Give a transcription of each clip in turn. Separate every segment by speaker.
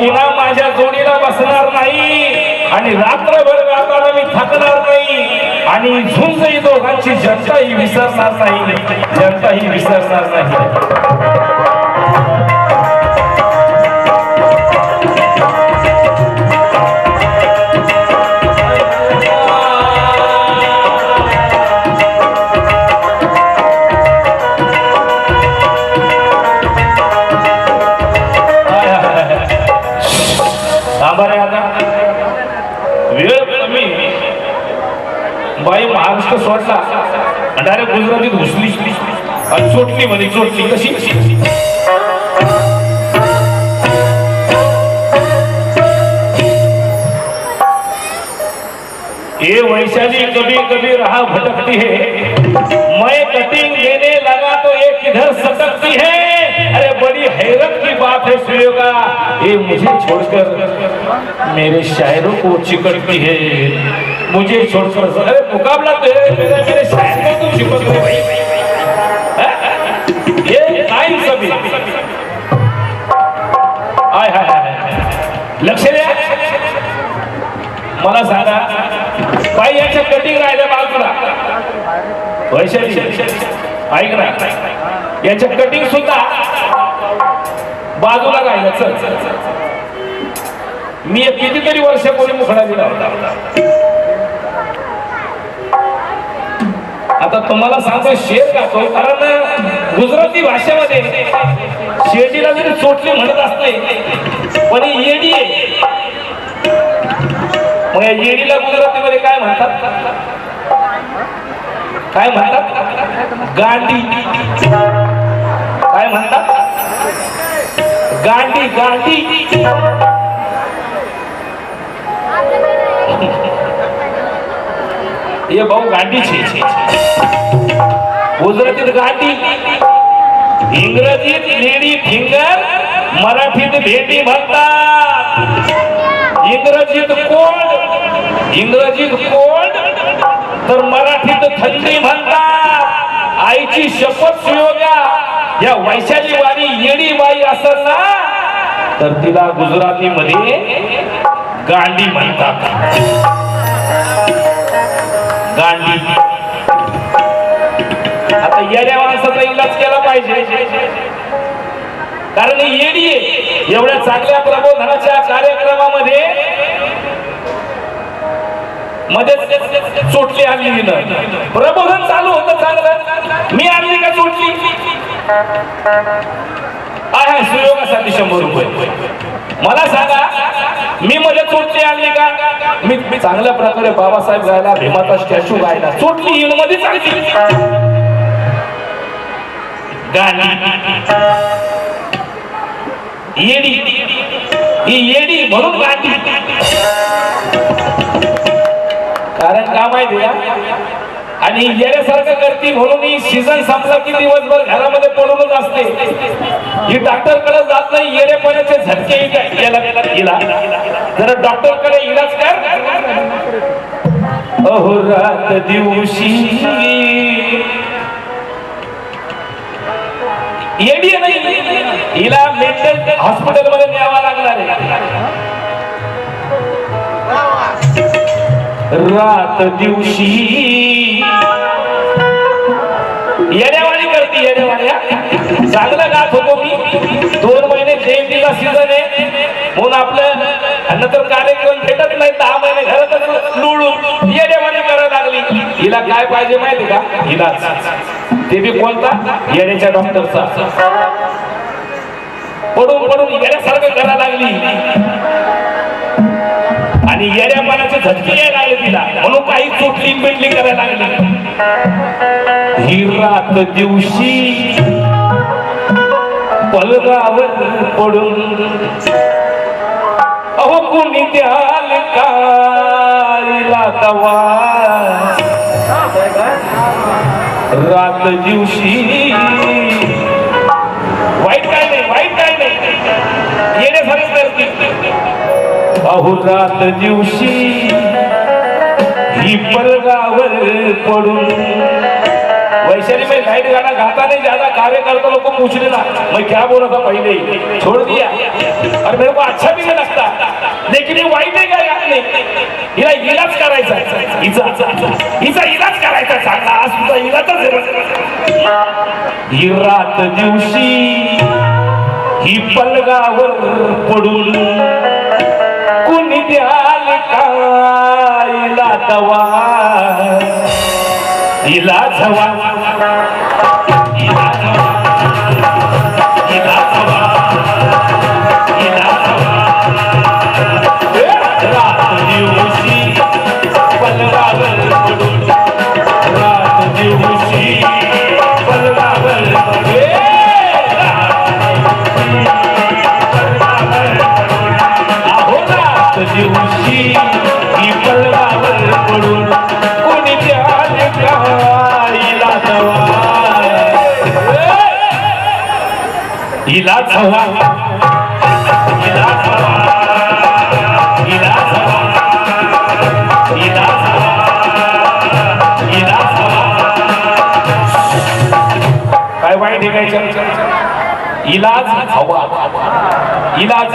Speaker 1: पुन्हा माझ्या जोडीला बसणार नाही. आणि रात्रभर गाताना मी थकणार नाही. आणि झुंज ही दोघांची जनता ही विसरणार नाही. जनता ही विसरणार नाही. गुजरातीत घुसली आणि चोटली म्हणे, चोटली. कशी? ये वैशाली, कभी कभी राह भटकती है. मैं कटिंग देने लगा तो ये किधर सटकती है. अरे बड़ी हैरत की बात है सुयोगा ये मुझे छोड़कर मेरे शायरों को चिकटती है. मुझे छोड़कर अरे मुकाबला तो है मेरे शायर को तुम चिपक रहे भाई ये टाइम सभी. आय हाय हाय लक्ष द्या. मला सांगा बाई याच्या कटिंग राहिल्या बाजूला. वैशाली ऐक ना. याच्या कटिंग सुद्धा बाजूला राहिलं चल. मी एक कितीतरी वर्षापूर्वी मुखडा दिला होता. आता तुम्हाला सांगतो शेर गातो कारण गुजराती भाषेमध्ये शेडीला जरी चोटली म्हणत असते पण येडी आहे. मग या येडीला गुजरातीमध्ये काय म्हणतात? काय म्हणतात? गांडी. काय म्हणतात? गांडी गांडी. ये भाऊ गांडीची गुजरातीत गांडी इंग्रजीत लेडी फिंगर मराठीत भेटी म्हणतात इंग्रजीत कोल्ड इंग्रजीत कोल्ड तर मराठीत थंडी म्हणतात। आईची शपथ सुयोगा या वैशाली वाणी येडी बाई असेल ना तर तिला गुजराती मध्ये गांडी म्हणतात। गांडी आता येड्या माणसाचा इलाज केला पाहिजे. कारण येडी एवढ्या चांगल्या प्रबोधनाच्या कार्यक्रमामध्ये मध्ये चोटली आणली तिनं. प्रबोधन चालू होतं चांगलं. मी आणली का चोटली? आहे. सुयोगासाठी शंभर रुपये. मला सांगा मी मध्ये चोटली आणली का? मी चांगल्या प्रकारे बाबासाहेब गायला भीमाचा स्टॅच्यू गायला. चोटली येऊन मध्ये चालली. गाणी. येडी. ही येडी म्हणून गाठी कारण का माहिती आणि येण्यासारखं करते म्हणून ही सीझन संपला की दिवसभर घरामध्ये पडूनच असते. ही डॉक्टरकडे जात नाही येणेपणाचे झटके हिला जरा डॉक्टरकडे इलाज कर. अहो रात दिवशी येडी नाही. हिला मेंटल हॉस्पिटलमध्ये न्यावा लागणार आहे. रात दिवशी येड्यावाणी करते येड्यावाण्या चांगलं गात होतो मी. दोन महिने जयंतीचा सीझन आहे. म्हणून आपलं नंतर कार्यक्रम भेटत नाही दहा महिने घरातच लुळून येड्यावाणी करायला लागली. हिला काय पाहिजे माहिती का? हिला ते बी कोणता? येण्याच्या डॉक्टरचा. पडून पडून येण्यासारखं करायला लागली. आणि येड्यापणाचे झटके यायला लागले तिला म्हणून काही चोटली पेटली करायला लागली. ही रात दिवशी पलगावर पडून अहो कोणी द्याल काळीला तवा. रात दिवशी वाईट काय नाही वाईट काय नाही. येण्यासारखं करते अहो रात दिवशी ही पलगावर पडून. वैशाली में लाइट गाना गाता नहीं ज्यादा कार्यकर्ता लोग को पूछ लेना मैं क्या बोल रहा था पहले? ही छोड़ दिया. और मेरे को अच्छा भी नहीं लगता. लेकिन ये वाईट आहे काय गात नाही. हिला इलाज करायचा हिचा. हिचा इलाज करायचा चांगला आज सुद्धा इलाजच ही रात दिवशी ही पलगावर पडून कुणी द्याल कायला दवा. इलाज हवा काय वाईट आहे इलाज हवा. इलाज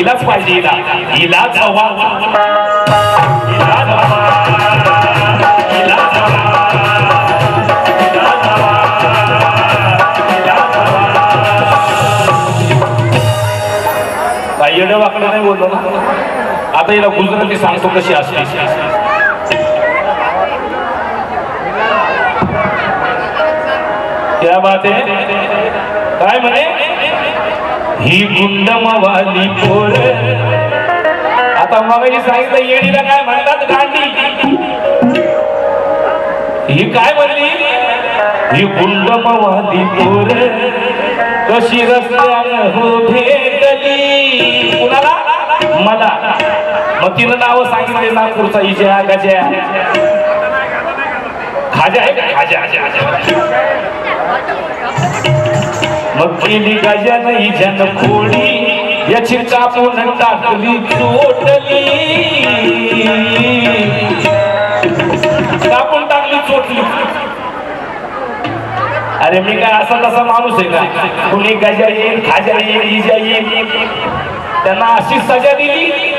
Speaker 1: इलाज पाहिजे इलाज इलाज हवा. इलाज हवा. येणं वाकडं नाही बोललो ना. आता हिला गुजराती सांगतो कशी असते. त्या बात आहे? काय म्हणे? ही गुंडमवाली पोर. आता मगाशी सांगितलं येडीला काय म्हणतात गांडी ही काय म्हणली? ही गुंडमवाली पोर. कशी रस्त्यानं हो मला मग तिनं नाव सांगितले नागपूरचा इजा गजा खाजा आहे का? खाजा मग केली गजन इजन खोडी याची कापून टाकली चोटली. कापून टाकली चोटली. अरे मी काय असा तसा माणूस आहे का? कुणी गजा येईल खाजा येईल इजा येईल. त्यांना अशी सजा दिली.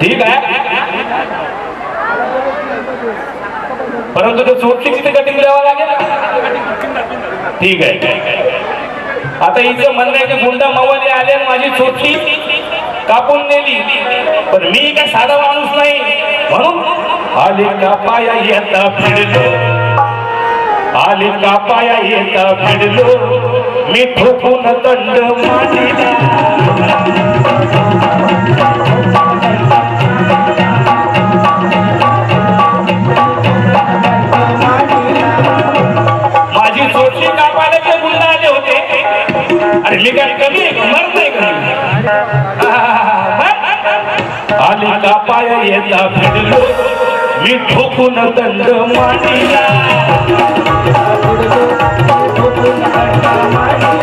Speaker 1: ठीक आहे. परंतु ते चोटली किती कटिंग द्यावा लागेल? ठीक आहे. ठीक आहे. आता हिचं म्हणणं आहे की गुंडा मवाले आले आणि माझी चोटली कापून नेली. पण मी काय साधा माणूस नाही. म्हणून आले का पाया येता फिरलो आले कापाया येता फिरलो मी ठोकून दंड मांडिला अरे काय कमी आहे मरत नाही का मी? आले कापाया येता फिरलो मी ठोकून दंड मांडिला मी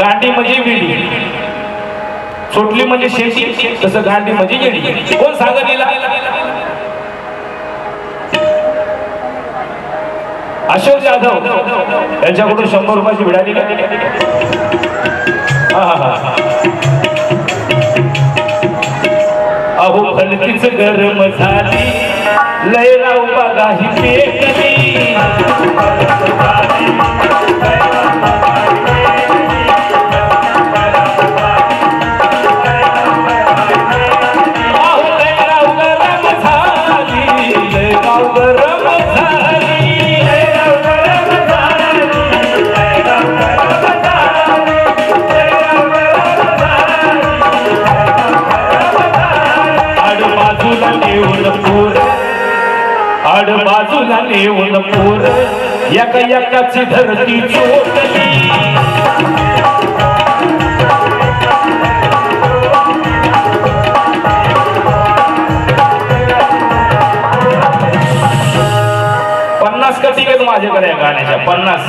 Speaker 1: गांडी म्हणजे विडी सोटली म्हणजे शेती तसं गांडी म्हणजे येडी कोण सांगत गेला? अशोक जाधव. यांच्याकडून शंभर रुपयाची विडाली हा, हा, अहो फलतीच गरम झाली. लयराव बघा ही पेटली आडबाजूला नेऊन पूर. आडबाजूला नेऊन पूर. एका एकाची धरती चोटली पन्नास का तिकीट माझ्याकडे गाण्याच्या? पन्नास.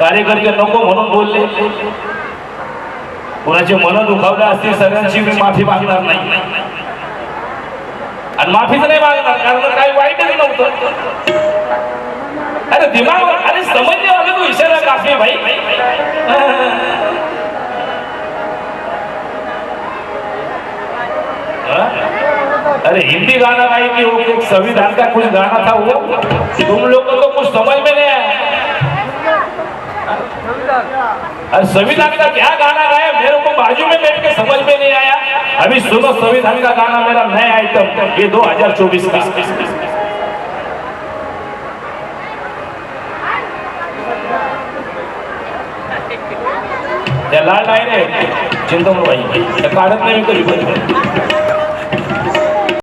Speaker 1: कार्यकर्ते नको म्हणून बोलले. कोणाचे मन दुखावले असतील सगळ्यांची मी माफी मागणार नाही. आणि माफीच नाही मागणार कारण काही वाईटच अरे दिमाग अरे समजले वाले तू इशारा काफ़ी भाई। हाँ? अरे हिंदी गाना नहीं कि वो संविधान का कुछ गाना था वो? तुम लोगों को तो कुछ समझ में नहीं आया। अरे संविधान का क्या गाना गाया? मेरे को बाजू में बैठ के समझ में नहीं आया। अभी सुनो संविधान का गाना मेरा नया आइटम ये 2024 का। त्या लाल नाही रे चिंतन भाई काढत नाही मी कधी